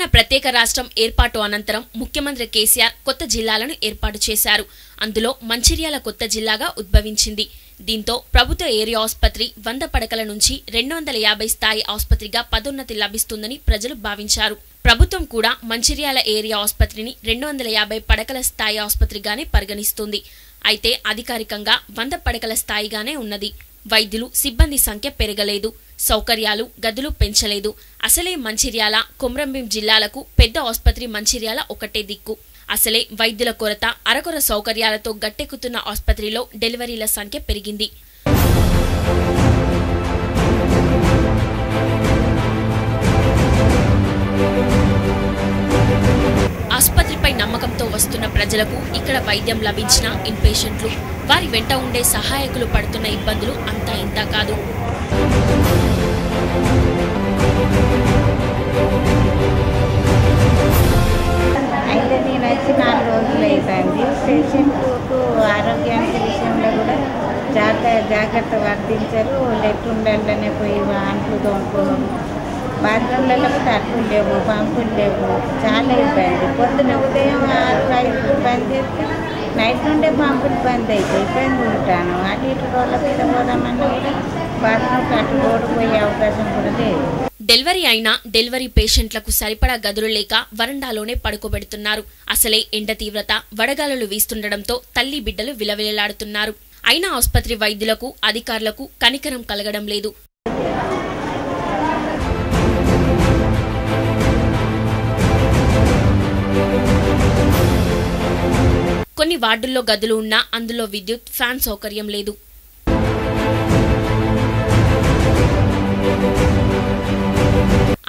తెలంగాణ ప్రత్యేక రాష్ట్రం ఏర్పాటు అనంతరం ముఖ్యమంత్రి కేసీఆర్ కొత్త జిల్లాలను ఏర్పాటు చేశారు. అందులో మంచిర్యాల కొత్త జిల్లాగా ఉద్భవించింది. దీంతో ప్రభుత్వ ఏరియా ఆసుపత్రి వంద పడకల నుంచి రెండు వందల యాభై స్థాయి ఆసుపత్రిగా పదోన్నతి లభిస్తుందని ప్రజలు భావించారు. ప్రభుత్వం కూడా మంచిర్యాల ఏరియా ఆసుపత్రిని రెండు వందల యాభై పడకల స్థాయి ఆసుపత్రిగానే పరిగణిస్తుంది. అయితే అధికారికంగా వంద పడకల స్థాయిగానే ఉన్నది. వైద్యులు సిబ్బంది సంఖ్య పెరగలేదు సౌకర్యాలు గదులు పెంచలేదు. అసలే మంచిర్యాల కొమ్రంభీం జిల్లాలకు పెద్ద ఆసుపత్రి మంచిర్యాల ఒకటే దిక్కు. అసలే వైద్యుల కొరత అరకొర సౌకర్యాలతో గట్టెక్కుతున్న ఆసుపత్రిలో డెలివరీల సంఖ్య పెరిగింది. నమ్మకంతో వస్తున్న ప్రజలకు ఇక్కడ వైద్యం లభించిన ఇన్పేషెంట్లు వారి వెంట ఉండే సహాయకులు పడుతున్న ఇబ్బందులు అంతా ఇంతా కాదు. అయితే నేను వచ్చి నాలుగు రోజులు అవుతుంది పేషెంట్కు ఆరోగ్యానికి విషయంలో కూడా జాగ్రత్త జాగ్రత్త వర్తించరు. లెట్ ఉండాలనే పోయి అంట్లు తోముకోవడం బాత్రూంలలో కూడా లేవు పంపులు లేవు చాలా ఇబ్బంది పొద్దున ఉదయం ఆరు ఐదు బంద్ చేస్తే నైట్ నుండే పంపులు బంద్ అయితే ఇబ్బంది ఉంటాను. అటు ఇటు రోడ్ల మీద పోదామన్నా కూడా బాత్రూమ్కి అటు రోడ్డు పోయే అవకాశం కూడా లేదు. డెలివరీ అయినా డెలివరీ పేషెంట్లకు సరిపడా గదులు లేక వరండాలోనే పడుకోబెడుతున్నారు. అసలే ఎండ తీవ్రత వడగాలులు వీస్తుండడంతో తల్లి బిడ్డలు విలవిలలాడుతున్నారు. అయినా ఆసుపత్రి వైద్యులకు అధికారులకు కనికరం కలగడం లేదు. కొన్ని వార్డుల్లో గదులు ఉన్నా అందులో విద్యుత్ ఫ్యాన్ సౌకర్యం లేదు.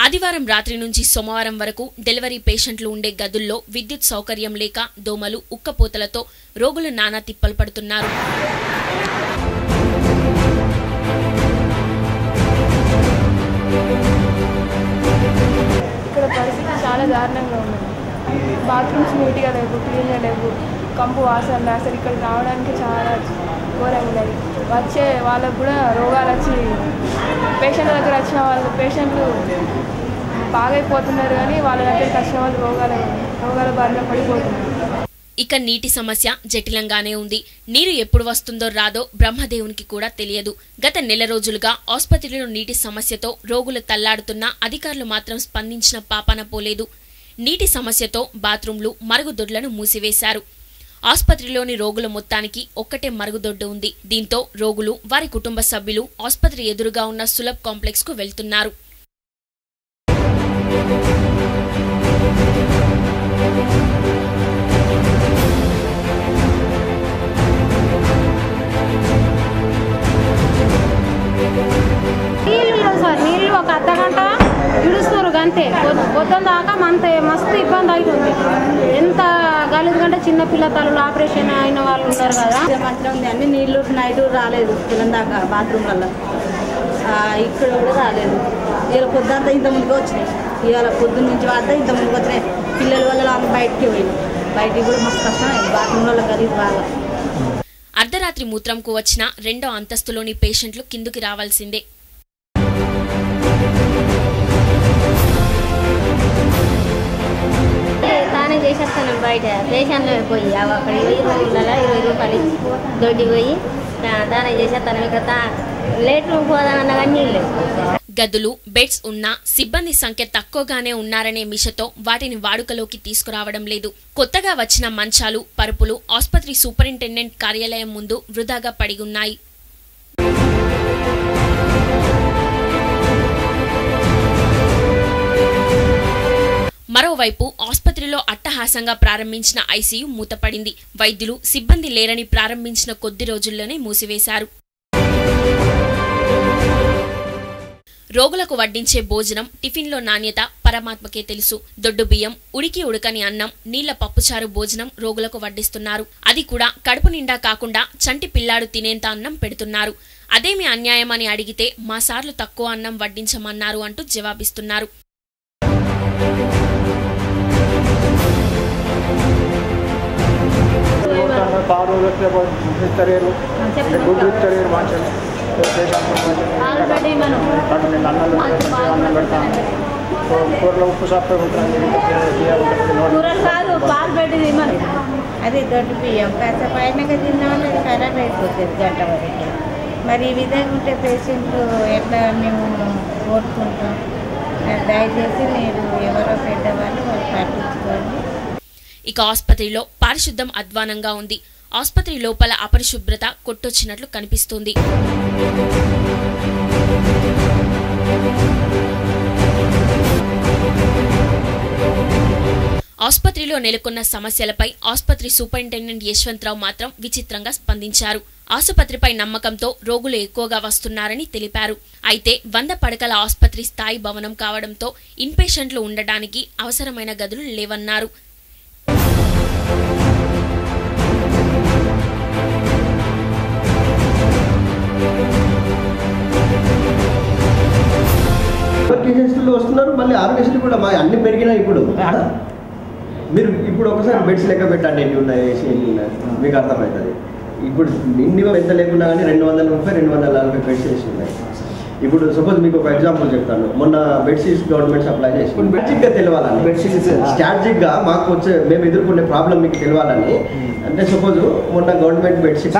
ఆదివారం రాత్రి నుంచి సోమవారం వరకు డెలివరీ పేషెంట్లు ఉండే గదుల్లో విద్యుత్ సౌకర్యం లేక దోమలు ఉక్కపోతలతో రోగులు నానా తిప్పలు పడుతున్నారు. ఇక్కడ పరిస్థితి చాలా దారుణంగా ఉంది బాత్రూమ్స్ నీట్గా లేవు క్లీన్గా లేవు. కంపు వాసన అసలు ఇక్కడికి రావడానికి చాలా ఘోరంగా ఉన్నది. వచ్చే వాళ్ళకు కూడా రోగాలు వచ్చి పేషెంట్ల దగ్గర వచ్చిన వాళ్ళు పేషెంట్లు బాగైపోతున్నారు కానీ వాళ్ళ దగ్గరికి వచ్చిన వాళ్ళు రోగాలు రోగాల బారిన పడిపోతున్నారు. ఇక నీటి సమస్య జటిలంగానే ఉంది. నీరు ఎప్పుడు వస్తుందో రాదో బ్రహ్మదేవునికి కూడా తెలియదు. గత నెల రోజులుగా ఆసుపత్రిలో నీటి సమస్యతో రోగులు తల్లాడుతున్నా అధికారులు మాత్రం స్పందించిన పాపాన పోలేదు. నీటి సమస్యతో బాత్రూంలు మరుగుదొడ్లను మూసివేశారు. ఆసుపత్రిలోని రోగుల మొత్తానికి ఒక్కటే మరుగుదొడ్డు ఉంది. దీంతో రోగులు వారి కుటుంబ సభ్యులు ఆసుపత్రి ఎదురుగా ఉన్న సులభ్ కాంప్లెక్స్కు వెళ్తున్నారు. చిన్న పిల్ల తల్లులు ఆపరేషన్ అయిన వాళ్ళు ఉన్నారు కదా. మంచిగా ఉంది అన్ని నీళ్ళు నైట్ రాలేదు పిల్లల బాత్రూమ్ వల్ల ఇక్కడ కూడా రాలేదు. ఇవాళ పొద్దుంతా ఇంత ముందుకు వచ్చినాయి. ఇవాళ పొద్దున్న నుంచి వాడితే ఇంత ముందుకు వచ్చినాయి. పిల్లల వల్ల బయటికి పోయినాయి బయటికి కూడా మస్తు కష్టం వల్ల గలీజ్ బాగా అర్ధరాత్రి మూత్రంకు వచ్చిన రెండో అంతస్తులోని పేషెంట్లు కిందుకి రావాల్సిందే. తానే చేసేస్తాను బయట. పేషెంట్లు పోయి అవి అక్కడ ఇరవై రూపాయల ఇరవై రూపాయలు ఇచ్చి దొడ్డి పోయి తా- చేసేస్తాను. ఇక్కడ తా లేట్ పోదామన్నా కానీ నీళ్ళు గదులు బెడ్స్ ఉన్నా సిబ్బంది సంఖ్య తక్కువగానే ఉన్నారనే మిషతో వాటిని వాడుకలోకి తీసుకురావడం లేదు. కొత్తగా వచ్చిన మంచాలు పరుపులు ఆసుపత్రి సూపరింటెండెంట్ కార్యాలయం ముందు వృధాగా పడి ఉన్నాయి మరోవైపు ఆసుపత్రిలో అట్టహాసంగా ప్రారంభించిన ఐసీయూ మూతపడింది. వైద్యులు సిబ్బంది లేరని ప్రారంభించిన కొద్ది రోజుల్లోనే మూసివేశారు. రోగులకు వడ్డించే భోజనం టిఫిన్లో నాణ్యత పరమాత్మకే తెలుసు. దొడ్డు బియ్యం ఉడికి ఉడకని అన్నం నీళ్ళ పప్పుచారు భోజనం రోగులకు వడ్డిస్తున్నారు. అది కూడా కడుపు నిండా కాకుండా చంటి పిల్లాడు తినేంత అన్నం పెడుతున్నారు. అదేమి అన్యాయమని అడిగితే మా సార్లు తక్కువ అన్నం వడ్డించమన్నారు అంటూ జవాబిస్తున్నారు. మంచిగా ఆల్రెడీ మనం అన్నం పెడతాను కూరలో ఉప్పు కాదు పాలు అది దొడ్డు బియ్యం కాసేపు అయినాక తిన్నామంటే అది ఖరాబ్ అయిపోతుంది గంట వరకు. మరి ఈ విధంగా ఉంటే పేషెంట్లు ఎట్లా మేము కోరుకుంటాం? దయచేసి మీరు ఎవరో పెద్దవాళ్ళు వాళ్ళు పట్టించుకోండి. ఇక ఆసుపత్రిలో పారిశుద్ధం అధ్వానంగా ఉంది. ఆసుపత్రి లోపల అపరిశుభ్రత కొట్టొచ్చినట్లు కనిపిస్తుంది. ఆసుపత్రిలో నెలకొన్న సమస్యలపై ఆసుపత్రి సూపరింటెండెంట్ యశ్వంతరావు మాత్రం విచిత్రంగా స్పందించారు. ఆసుపత్రిపై నమ్మకంతో రోగులు ఎక్కువగా వస్తున్నారని తెలిపారు. అయితే వంద పడకల ఆసుపత్రి స్థాయి భవనం కావడంతో ఇన్పేషెంట్లు ఉండడానికి అవసరమైన గదులు లేవన్నారు. కేసెస్లో వస్తున్నారు మళ్ళీ ఆరోగ్యశ్రీ కూడా మా అన్ని పెరిగినాయి ఇప్పుడు. మీరు ఇప్పుడు ఒకసారి బెడ్స్ లెక్క పెట్టండి ఎన్ని ఉన్నాయి ఏసీ ఎన్ని ఉన్నాయి మీకు అర్థమవుతుంది. ఇప్పుడు నిండి ఎంత లేకున్నా కానీ రెండు వందల ముప్పై రెండు వందల నలభై బెడ్స్ వేసి ఉన్నాయి. ఇప్పుడు సపోజ్ మీకు ఒక ఎగ్జాంపుల్ చెప్తాను. మొన్న బెడ్షీట్స్ గవర్నమెంట్ సప్లై చేసి స్ట్రాటజిక్గా తెలియాలని బెడ్షీట్స్ స్ట్రాటజిక్గా మాకు వచ్చే మేము ఎదుర్కొనే ప్రాబ్లం మీకు తెలియాలని అంటే సపోజ్ మొన్న గవర్నమెంట్ బెడ్షీట్స్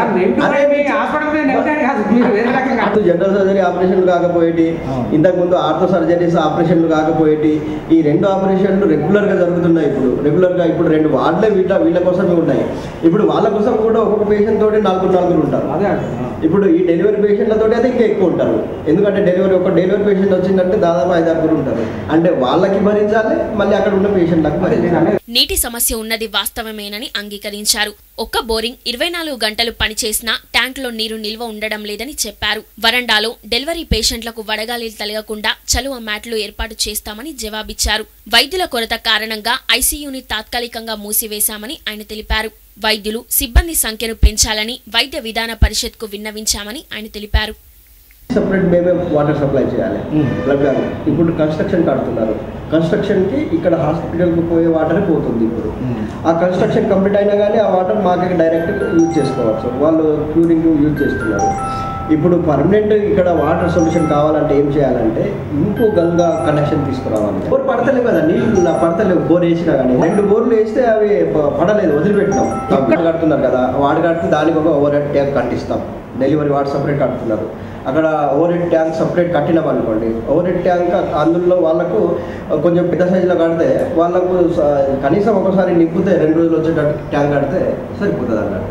అటు జనరల్ సర్జరీ ఆపరేషన్లు కాకపోయేటి ఇంతకుముందు ఆర్థో సర్జరీస్ ఆపరేషన్లు కాకపోయేటి ఈ రెండు ఆపరేషన్లు రెగ్యులర్గా జరుగుతున్నాయి ఇప్పుడు. రెగ్యులర్గా ఇప్పుడు రెండు వార్డులే వీళ్ళ వీళ్ళ కోసమే ఉన్నాయి. ఇప్పుడు వాళ్ళ కోసం కూడా ఒక్కొక్క పేషెంట్ తోటి నలుగురు నలుగురు ఉంటారు. ఇప్పుడు ఈ డెలివరీ పేషెంట్లతో అయితే ఇంకా ఎక్కువ ఉంటారు. ఎందుకంటే డెలివరీ ఒక డెలివరీ పేషెంట్ వచ్చిందంటే దాదాపు ఐదు ఆరుగురు ఉంటారు. అంటే వాళ్ళకి భరించాలి మళ్ళీ అక్కడ ఉన్న పేషెంట్లకు భరించాలి. నీటి సమస్య ఉన్నది వాస్తవమేనని అంగీకరించారు. ఒక్క బోరింగ్ ఇరవై నాలుగు గంటలు పనిచేసినా ట్యాంకులో నీరు నిల్వ ఉండడం లేదని చెప్పారు. వరండాలో డెలివరీ పేషెంట్లకు వడగాలి తలగకుండా చలువ మ్యాట్లు ఏర్పాటు చేస్తామని జవాబిచ్చారు. వైద్యుల కొరత కారణంగా ఐసీయూని తాత్కాలికంగా మూసివేశామని ఆయన తెలిపారు. వైద్యులు సిబ్బంది సంఖ్యను పెంచాలని వైద్య విధాన పరిషత్కు విన్నవించామని ఆయన తెలిపారు. సపరేట్ మేమే వాటర్ సప్లై చేయాలి. అని. ఇప్పుడు కన్స్ట్రక్షన్ కడుతున్నారు. కన్స్ట్రక్షన్కి ఇక్కడ హాస్పిటల్కి పోయే వాటర్ పోతుంది ఇప్పుడు. ఆ కన్స్ట్రక్షన్ కంప్లీట్ అయినా కానీ ఆ వాటర్ మాకే డైరెక్ట్ యూజ్ చేసుకోవచ్చు వాళ్ళు క్యూరింగ్ యూజ్ చేస్తున్నారు. ఇప్పుడు పర్మనెంట్ ఇక్కడ వాటర్ సొల్యూషన్ కావాలంటే ఏం చేయాలంటే ఇంకో గంగా కనెక్షన్ తీసుకురావాలి. బోర్ పడతలేవు కదా నీళ్ళు నా పడతలేవు బోర్ వేసినా కానీ. రెండు బోర్లు వేస్తే అవి పడలేదు వదిలిపెట్టినాం. ఇక్కడ కడుతున్నారు కదా వాడు కడితే దానికి ఒక ఓవర్ హెడ్ ట్యాంక్ కట్టిస్తాం. డెలివరీ వాడు సపరేట్ కడుతున్నారు. అక్కడ ఓవర్ హెడ్ ట్యాంక్ సపరేట్ కట్టినాం అనుకోండి. ఓవర్ హెడ్ ట్యాంక్ అందులో వాళ్ళకు కొంచెం పెద్ద సైజులో కడితే వాళ్ళకు కనీసం ఒకసారి నింపితే రెండు రోజులు వచ్చేటట్టు ట్యాంక్ కడితే సరిపోతుంది అన్నట్టు